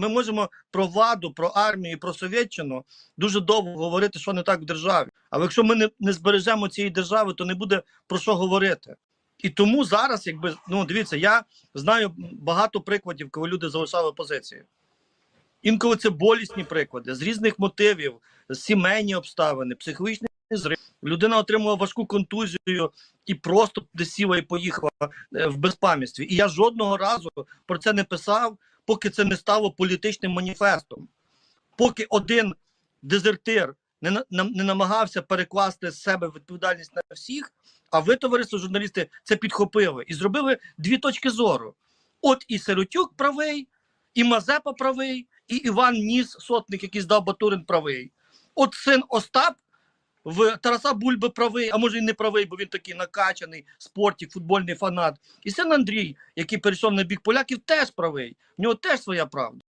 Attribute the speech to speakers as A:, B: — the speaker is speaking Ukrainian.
A: Ми можемо про владу, про армію, про совєтчину дуже довго говорити, що не так в державі. Але якщо ми не, не збережемо цієї держави, то не буде про що говорити. І тому зараз, якби ну дивіться, я знаю багато прикладів, коли люди залишали позиції. Інколи це болісні приклади з різних мотивів, сімейні обставини, психологічний зрив. Людина отримала важку контузію і просто сіла і поїхала е, в безпам'ятстві. І я жодного разу про це не писав, поки це не стало політичним маніфестом. Поки один дезертир не, не намагався перекласти з себе відповідальність на всіх, а ви, товариство журналісти, це підхопили і зробили дві точки зору. От і Сиротюк правий, і Мазепа правий, і Іван Ніс, сотник, який здав Батурин правий. От син Остап в Тараса Бульби правий, а може і не правий, бо він такий накачаний, спортик, футбольний фанат. І син Андрій, який перейшов на бік поляків, теж правий. В нього теж своя правда.